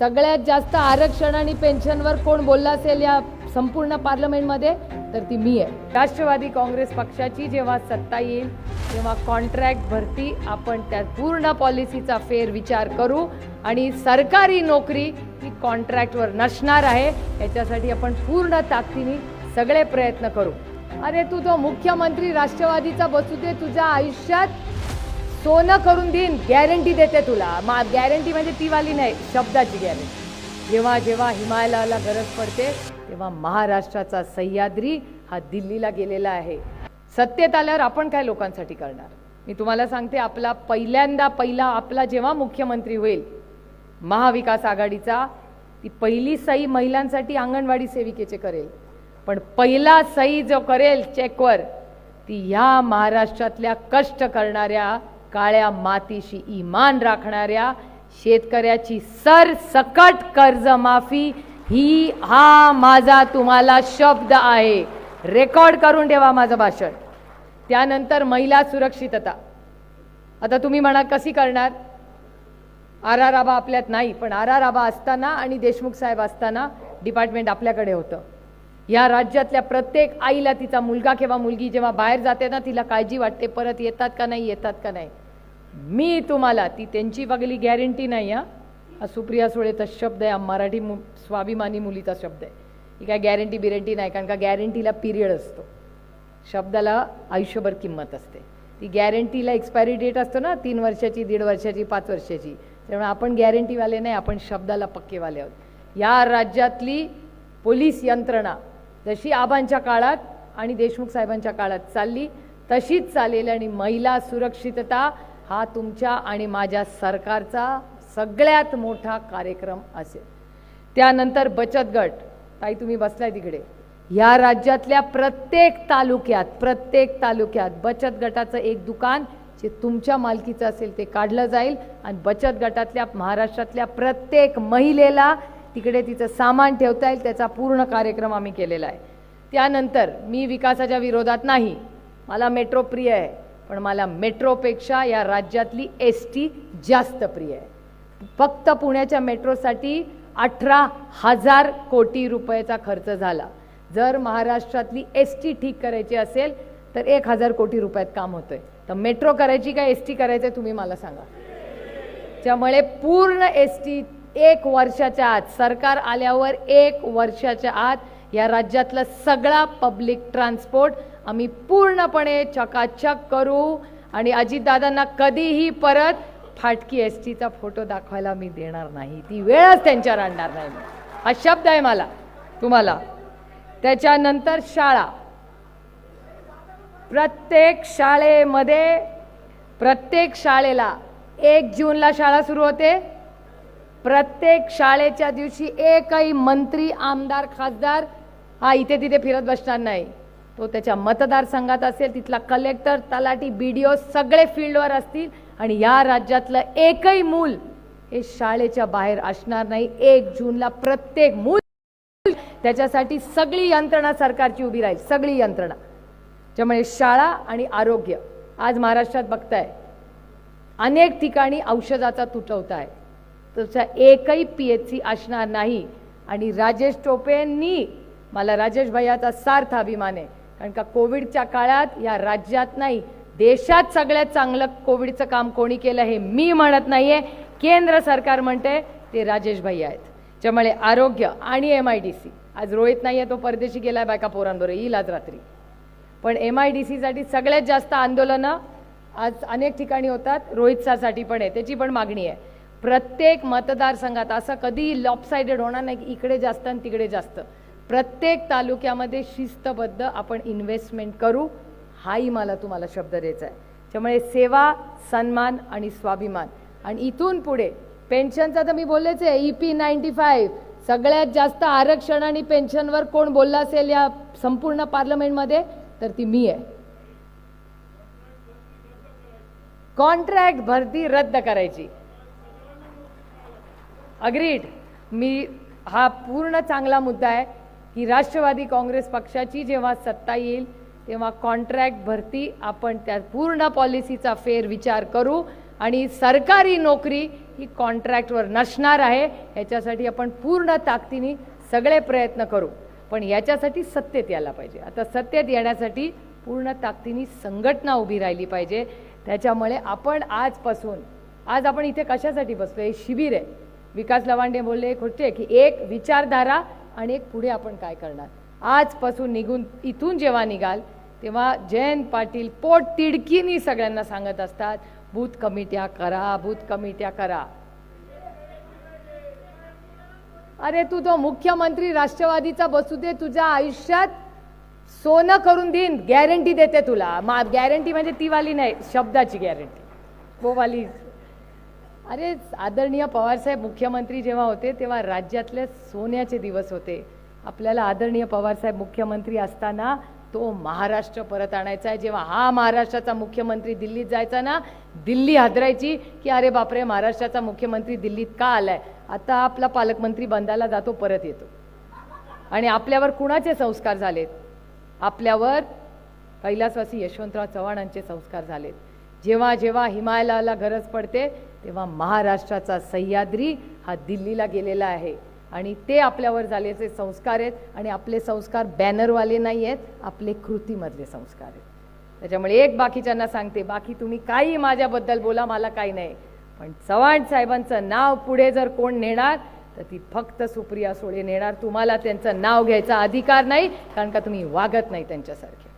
सगळ्यात जास्त आरक्षण आणि पेन्शनवर कोण बोलला असेल या संपूर्ण पार्लमेंटमध्ये तर ती मी आहे. राष्ट्रवादी काँग्रेस पक्षाची जेव्हा सत्ता येईल तेव्हा कॉन्ट्रॅक्ट भरती आपण त्या पूर्ण पॉलिसीचा फेर विचार करू आणि सरकारी नोकरी ही कॉन्ट्रॅक्टवर नसणार आहे. याच्यासाठी आपण पूर्ण ताकदीने सगळे प्रयत्न करू. अरे तू तो मुख्यमंत्री राष्ट्रवादीचा बसू दे तुझ्या आयुष्यात. सोनं करून देईन गॅरंटी देते तुला. मा गॅरंटी म्हणजे ती वाली नाही शब्दाची गॅरंटी जेव्हा जेव्हा हिमालयाला गरज पडते तेव्हा महाराष्ट्राचा सह्याद्री हा दिल्लीला गेलेला आहे. सत्तेत आल्यावर आपण काय लोकांसाठी करणार? मी तुम्हाला सांगते आपला पहिल्यांदा पहिला आपला जेव्हा मुख्यमंत्री होईल महाविकास आघाडीचा ती पहिली सही महिलांसाठी अंगणवाडी सेविकेचे करेल. पण पहिला सही जो करेल चेकवर ती ह्या महाराष्ट्रातल्या कष्ट करणाऱ्या काळ्या मातीशी इमान राखणाऱ्या शेतकऱ्याची सरसकट कर्जमाफी ही हा माझा तुम्हाला शब्द आहे. रेकॉर्ड करून ठेवा माझं भाषण. त्यानंतर महिला सुरक्षितता. आता तुम्ही म्हणा कशी करणार? आर आर आबा आपल्यात नाही पण आर आर आबा असताना आणि देशमुख साहेब असताना डिपार्टमेंट आपल्याकडे होतं. या राज्यातल्या प्रत्येक आईला तिचा मुलगा किंवा मुलगी जेव्हा बाहेर जाते ना तिला काळजी वाटते परत येतात का नाही येतात का नाही. मी तुम्हाला ती त्यांची वागली गॅरंटी नाही हा हा सुप्रिया सुळेचा शब्द आहे हा मराठी मु स्वाभिमानी मुलीचा शब्द आहे. ही काय गॅरंटी बिरंटी नाही कारण का गॅरंटीला पिरियड असतो. शब्दाला आयुष्यभर किंमत असते. ती गॅरंटीला एक्सपायरी डेट असतो ना तीन वर्षाची दीड वर्षाची पाच वर्षाची. त्यामुळे आपण गॅरंटीवाले नाही आपण शब्दाला पक्केवाले आहोत. या राज्यातली पोलीस यंत्रणा जशी आबांच्या काळात आणि देशमुख साहेबांच्या काळात चालली तशीच चालेल आणि महिला सुरक्षितता हा तुमच्या आणि माझ्या सरकारचा सगळ्यात मोठा कार्यक्रम असेल. त्यानंतर बचत गट ताई तुम्ही बसलाय तिकडे. या राज्यातल्या प्रत्येक तालुक्यात प्रत्येक तालुक्यात बचत गटाचं एक दुकान जे तुमच्या मालकीचं असेल ते काढलं जाईल आणि बचत गटातल्या महाराष्ट्रातल्या प्रत्येक महिलेला तिकडे तिचं सामान ठेवता येईल त्याचा पूर्ण कार्यक्रम आम्ही केलेला आहे. त्यानंतर मी विकासाच्या विरोधात नाही. मला मेट्रो प्रिय आहे. पण मला मेट्रोपेक्षा या राज्यातली एस टी जास्त प्रिय आहे. फक्त पुण्याच्या मेट्रोसाठी अठरा हजार कोटी रुपयाचा खर्च झाला. जर महाराष्ट्रातली एस टी ठीक करायची असेल तर एक हजार कोटी रुपयात काम होतं आहे तर मेट्रो करायची का एस टी करायचं तुम्ही मला सांगा. त्यामुळे पूर्ण एस टी एक वर्षाच्या आत सरकार आल्यावर एक वर्षाच्या आत या राज्यातलं सगळा पब्लिक ट्रान्सपोर्ट आम्ही पूर्णपणे चकाचक करू आणि अजितदादांना कधीही परत फाटकी एस टीचा फोटो दाखवायला मी देणार नाही. ती वेळच त्यांच्यावर आणणार नाही. मी. हा शब्द आहे मला. तुम्हाला. त्याच्यानंतर शाळा. प्रत्येक शाळेमध्ये प्रत्येक शाळेला एक जूनला शाळा सुरू होते. प्रत्येक शाळेच्या दिवशी एकही मंत्री आमदार खासदार हा इथे तिथे फिरत बसणार नाही. तो त्याच्या मतदारसंघात असेल तिथला कलेक्टर तलाठी बी डी ओ सगळे फील्डवर असतील आणि या राज्यातलं एकही मूल हे शाळेच्या बाहेर असणार नाही. एक जूनला प्रत्येक मूल त्याच्यासाठी सगळी यंत्रणा सरकारची उभी राहील सगळी यंत्रणा. त्यामुळे शाळा आणि आरोग्य आज महाराष्ट्रात बघताय. अनेक ठिकाणी औषधाचा तुटवता आहे. तसा एकही पी एच सी असणार नाही. आणि राजेश टोपेंनी मला राजेश भैयाचा सार्थ अभिमान आहे कारण का कोविडच्या काळात या राज्यात नाही देशात सगळ्यात चांगलं कोविडचं काम कोणी केलं हे मी म्हणत नाही आहे केंद्र सरकार म्हणते ते राजेश भैया आहेत त्यामुळे आरोग्य आणि एम आय डी सी आज रोहित नाही आहे तो परदेशी गेलाय बायका पोरांबरोबर येईल आज रात्री. पण एम आय डी सीसाठी सगळ्यात जास्त आंदोलनं आज अनेक ठिकाणी होतात रोहितसाठी पण आहे त्याची पण मागणी आहे. प्रत्येक मतदारसंघात असं कधी लॉपसायडेड होणार नाही की इकडे जास्त आणि तिकडे जास्त. प्रत्येक तालुक्यामध्ये शिस्तबद्ध आपण इन्व्हेस्टमेंट करू हाही मला तुम्हाला शब्द द्यायचा आहे. त्यामुळे सेवा सन्मान आणि स्वाभिमान. आणि इथून पुढे पेन्शनचा तर मी बोललेच आहे ई पी नाईन्टी फाईव्ह सगळ्यात जास्त आरक्षण आणि पेन्शनवर कोण बोलला असेल या संपूर्ण पार्लमेंटमध्ये तर ती मी आहे. कॉन्ट्रॅक्ट भरती रद्द करायची. अग्रीड मी हा पूर्ण चांगला मुद्दा आहे. की राष्ट्रवादी काँग्रेस पक्षाची जेव्हा सत्ता येईल तेव्हा कॉन्ट्रॅक्ट भरती आपण त्या पूर्ण पॉलिसीचा फेर विचार करू आणि सरकारी नोकरी ही कॉन्ट्रॅक्टवर नसणार आहे याच्यासाठी आपण पूर्ण ताकदीने सगळे प्रयत्न करू. पण याच्यासाठी सत्तेत यायला पाहिजे. आता सत्तेत येण्यासाठी पूर्ण ताकदीने संघटना उभी राहिली पाहिजे. त्याच्यामुळे आपण आजपासून आज आपण इथे कशासाठी बसतो हे शिबिर आहे. विकास लवांडे बोलले होते की एक विचारधारा आणि एक पुढे आपण काय करणार? आजपासून निघून इथून जेव्हा निघाल तेव्हा जयंत पाटील पोट तिडकीनी सगळ्यांना सांगत असतात बूथ कमिट्या करा बूथ कमिट्या करा. अरे तू तो मुख्यमंत्री राष्ट्रवादीचा बसू दे तुझ्या आयुष्यात सोनं करून देईन गॅरंटी देते तुला. मा गॅरंटी म्हणजे ती वाली नाही शब्दाची गॅरंटी वो वाली अरे आदरणीय पवारसाहेब मुख्यमंत्री जेव्हा होते तेव्हा राज्यातले सोन्याचे दिवस होते. आपल्याला आदरणीय पवारसाहेब मुख्यमंत्री असताना तो महाराष्ट्र परत आणायचा आहे. जेव्हा हा महाराष्ट्राचा मुख्यमंत्री दिल्लीत जायचा ना दिल्ली हादरायची की अरे बापरे महाराष्ट्राचा मुख्यमंत्री दिल्लीत का आलाय? आता आपला पालकमंत्री बंदाला जातो परत येतो. आणि आपल्यावर कुणाचे संस्कार झालेत? आपल्यावर कैलासवासी यशवंतराव चव्हाणांचे संस्कार झालेत. जेव्हा जेव्हा हिमालयाला गरज पडते तेव्हा महाराष्ट्राचा सह्याद्री हा दिल्लीला गेलेला आहे. आणि ते आपल्यावर झालेचे संस्कार आहेत आणि आपले संस्कार बॅनरवाले नाही आहेत आपले कृतीमधले संस्कार आहेत. त्याच्यामुळे एक बाकीच्यांना सांगते बाकी तुम्ही काही माझ्याबद्दल बोला मला काही नाही. पण चव्हाण साहेबांचं नाव पुढे जर कोण नेणार तर ती फक्त सुप्रिया सुळे नेणार. तुम्हाला त्यांचं नाव घ्यायचा अधिकार नाही कारण का तुम्ही वागत नाही त्यांच्यासारखे.